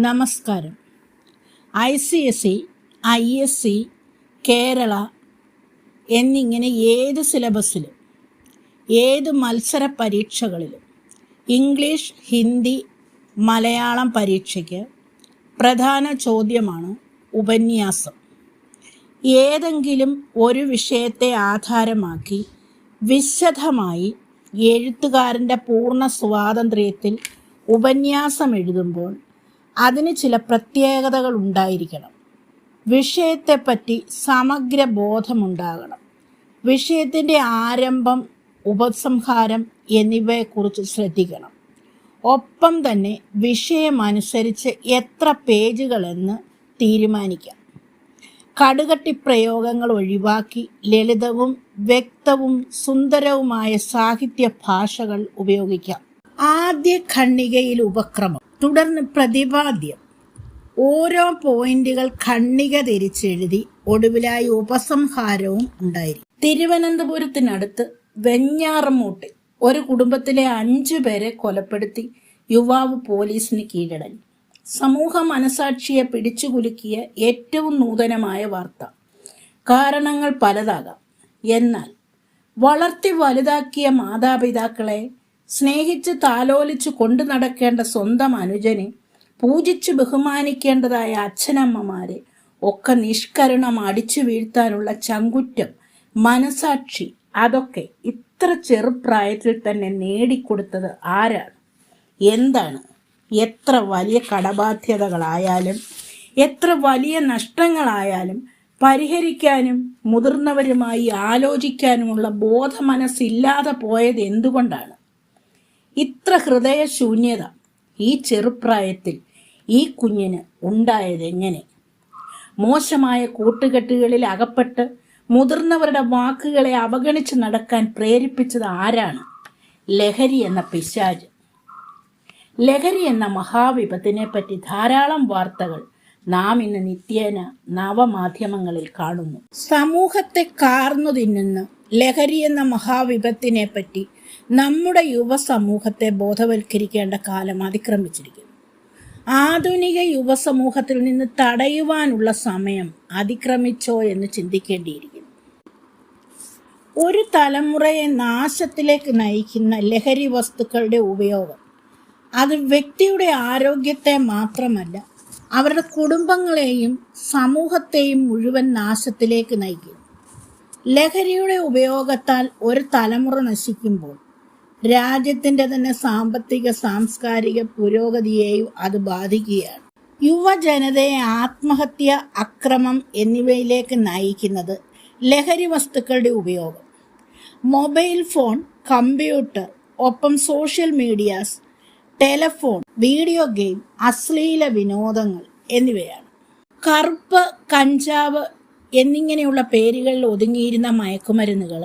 നമസ്കാരം. I C S C I S C Kerala എന്നിങ്ങനെ ഏത് സിലബസിലും ഏത് മത്സര പരീക്ഷകളിലും ഇംഗ്ലീഷ് ഹിന്ദി മലയാളം പരീക്ഷയ്ക്ക് പ്രധാന ചോദ്യമാണ് ഉപന്യാസം. ഏതെങ്കിലും ഒരു വിഷയത്തെ ആധാരമാക്കി വിശദമായി എഴുത്തുകാരന്റെ പൂർണ സ്വാതന്ത്ര്യത്തിൽ ഉപന്യാസം എഴുതുമ്പോൾ അതിന് ചില പ്രത്യേകതകൾ ഉണ്ടായിരിക്കണം. വിഷയത്തെപ്പറ്റി സമഗ്ര ബോധമുണ്ടാകണം വിഷയത്തിന്റെ ആരംഭം ഉപസംഹാരം എന്നിവയെക്കുറിച്ച് ശ്രദ്ധിക്കണം. ഒപ്പം തന്നെ വിഷയമനുസരിച്ച് എത്ര പേജുകളെന്ന് തീരുമാനിക്കാം. കടുകട്ടി പ്രയോഗങ്ങൾ ഒഴിവാക്കി ലളിതവും വ്യക്തവും സുന്ദരവുമായ സാഹിത്യ ഭാഷകൾ ഉപയോഗിക്കാം. ആദ്യ ഖണ്ണികയിൽ ഉപക്രമം. തുടർന്ന് പ്രതിപാദ്യം. ഓരോ പോയിന്റുകൾ ഖണ്ണിക തിരിച്ചെഴുതി ഒടുവിലായി ഉപസംഹാരവും ഉണ്ടായിരിക്കും. തിരുവനന്തപുരത്തിനടുത്ത് വെഞ്ഞാറമൂട്ടിൽ ഒരു കുടുംബത്തിലെ അഞ്ചു പേരെ കൊലപ്പെടുത്തി യുവാവ് പോലീസിന് കീഴടങ്ങി. സമൂഹ മനസാക്ഷിയെ പിടിച്ചുകുലുക്കിയ ഏറ്റവും നൂതനമായ വാർത്ത. കാരണങ്ങൾ പലതാകാം. എന്നാൽ വളർത്തി വലുതാക്കിയ മാതാപിതാക്കളെ സ്നേഹിച്ച് താലോലിച്ച് കൊണ്ടു നടക്കേണ്ട സ്വന്തം അനുജനെ പൂജിച്ച് ബഹുമാനിക്കേണ്ടതായ അച്ഛനമ്മമാരെ ഒക്കെ നിഷ്കരണം അടിച്ചു വീഴ്ത്താനുള്ള ചങ്കുറ്റം മനസാക്ഷി അതൊക്കെ ഇത്ര ചെറുപ്രായത്തിൽ തന്നെ നേടിക്കൊടുത്തത് ആരാണ്? എന്താണ്? എത്ര വലിയ കടബാധ്യതകളായാലും എത്ര വലിയ നഷ്ടങ്ങളായാലും പരിഹരിക്കാനും മുതിർന്നവരുമായി ആലോചിക്കാനുമുള്ള ബോധമനസ്സില്ലാതെ പോയത് എന്തുകൊണ്ടാണ് ഇത്ര ഹൃദയശൂന്യത ഈ ചെറുപ്രായത്തിൽ ഈ കുഞ്ഞിന് ഉണ്ടായതെങ്ങനെ മോശമായ കൂട്ടുകെട്ടുകളിൽ അകപ്പെട്ട് മുതിർന്നവരുടെ വാക്കുകളെ അവഗണിച്ച് നടക്കാൻ പ്രേരിപ്പിച്ചത് ആരാണ്? ലഹരി എന്ന പിശാജ്. ലഹരി എന്ന മഹാവിപത്തിനെ പറ്റി ധാരാളം വാർത്തകൾ നാം ഇന്ന് നിത്യേന നവമാധ്യമങ്ങളിൽ കാണുന്നു. സമൂഹത്തെ കാർന്നു തിന്നുന്ന ലഹരി എന്ന മഹാവിപത്തിനെ പറ്റി നമ്മുടെ യുവസമൂഹത്തെ ബോധവൽക്കരിക്കേണ്ട കാലം അതിക്രമിച്ചിരിക്കുന്നു. ആധുനിക യുവസമൂഹത്തിൽ നിന്ന് തടയുവാനുള്ള സമയം അതിക്രമിച്ചോ എന്ന് ചിന്തിക്കേണ്ടിയിരിക്കുന്നു. ഒരു തലമുറയെ നാശത്തിലേക്ക് നയിക്കുന്ന ലഹരി വസ്തുക്കളുടെ ഉപയോഗം അത് വ്യക്തിയുടെ ആരോഗ്യത്തെ മാത്രമല്ല അവരുടെ കുടുംബങ്ങളെയും സമൂഹത്തെയും മുഴുവൻ നാശത്തിലേക്ക് നയിക്കുന്നു. ലഹരിയുടെ ഉപയോഗത്താൽ ഒരു തലമുറ നശിക്കുമ്പോൾ രാജ്യത്തിന്റെ തന്നെ സാമ്പത്തിക സാംസ്കാരിക പുരോഗതിയെയും അത് ബാധിക്കുകയാണ്. യുവജനതയെ ആത്മഹത്യ അക്രമം എന്നിവയിലേക്ക് നയിക്കുന്നത് ലഹരി വസ്തുക്കളുടെ ഉപയോഗം. മൊബൈൽ ഫോൺ കമ്പ്യൂട്ടർ ഒപ്പം social medias telephone video game അശ്ലീല വിനോദങ്ങൾ എന്നിവയാണ്. കറുപ്പ് കഞ്ചാവ് എന്നിങ്ങനെയുള്ള പേരുകളിൽ ഒതുങ്ങിയിരുന്ന മയക്കുമരുന്നുകൾ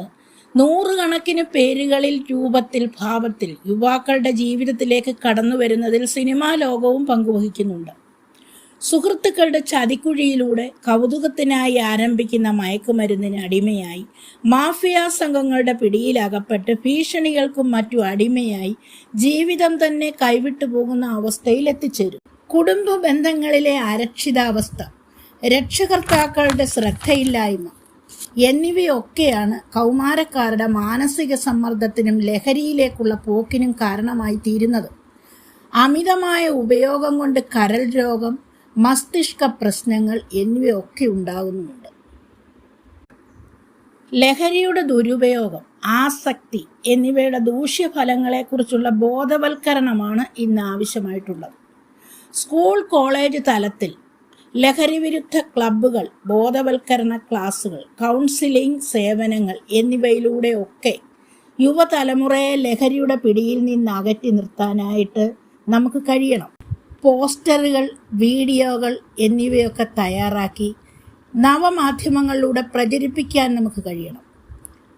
നൂറുകണക്കിന് പേരുകളിൽ രൂപത്തിൽ ഭാവത്തിൽ യുവാക്കളുടെ ജീവിതത്തിലേക്ക് കടന്നു വരുന്നതിൽ സിനിമാ ലോകവും പങ്കുവഹിക്കുന്നുണ്ട്. സുഹൃത്തുക്കളുടെ ചതിക്കുഴിയിലൂടെ കൗതുകത്തിനായി ആരംഭിക്കുന്ന മയക്കുമരുന്നിന് അടിമയായി മാഫിയ സംഘങ്ങളുടെ പിടിയിലകപ്പെട്ട് ഭീഷണികൾക്കും മറ്റു അടിമയായി ജീവിതം തന്നെ കൈവിട്ടു പോകുന്ന അവസ്ഥയിൽ എത്തിച്ചേരും കുടുംബ ബന്ധങ്ങളിലെ അരക്ഷിതാവസ്ഥ രക്ഷകർത്താക്കളുടെ ശ്രദ്ധയില്ലായ്മ എന്നിവയൊക്കെയാണ് കൗമാരക്കാരുടെ മാനസിക സമ്മർദ്ദത്തിനും ലഹരിയിലേക്കുള്ള പോക്കിനും കാരണമായി തീരുന്നത്. അമിതമായ ഉപയോഗം കൊണ്ട് കരൾ രോഗം മസ്തിഷ്ക പ്രശ്നങ്ങൾ എന്നിവയൊക്കെ ഉണ്ടാകുന്നുണ്ട്. ലഹരിയുടെ ദുരുപയോഗം ആസക്തി എന്നിവയുടെ ദൂഷ്യഫലങ്ങളെക്കുറിച്ചുള്ള ബോധവൽക്കരണമാണ് ഇന്ന് ആവശ്യമായിട്ടുള്ളത്. സ്കൂൾ കോളേജ് തലത്തിൽ ലഹരി വിരുദ്ധ ക്ലബ്ബുകൾ ബോധവൽക്കരണ ക്ലാസുകൾ കൗൺസിലിംഗ് സേവനങ്ങൾ എന്നിവയിലൂടെയൊക്കെ യുവതലമുറയെ ലഹരിയുടെ പിടിയിൽ നിന്ന് അകറ്റി നിർത്താനായിട്ട് നമുക്ക് കഴിയണം. പോസ്റ്ററുകൾ വീഡിയോകൾ എന്നിവയൊക്കെ തയ്യാറാക്കി നവമാധ്യമങ്ങളിലൂടെ പ്രചരിപ്പിക്കാൻ നമുക്ക് കഴിയണം.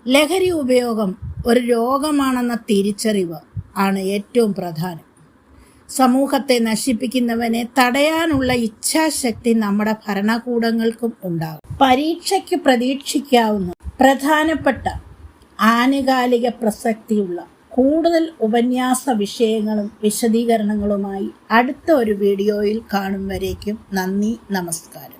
ലഹരി ഉപയോഗം ഒരു രോഗമാണെന്ന തിരിച്ചറിവ് ആണ് ഏറ്റവും പ്രധാനം. സമൂഹത്തെ നശിപ്പിക്കുന്നവനെ തടയാനുള്ള ഇച്ഛാശക്തി നമ്മുടെ ഭരണകൂടങ്ങൾക്കും ഉണ്ടാകും. പരീക്ഷയ്ക്ക് പ്രതീക്ഷിക്കാവുന്ന പ്രധാനപ്പെട്ട ആനുകാലിക പ്രസക്തിയുള്ള കൂടുതൽ ഉപന്യാസ വിഷയങ്ങളും വിശദീകരണങ്ങളുമായി അടുത്ത ഒരു വീഡിയോയിൽ കാണും വരേക്കും. നന്ദി നമസ്കാരം.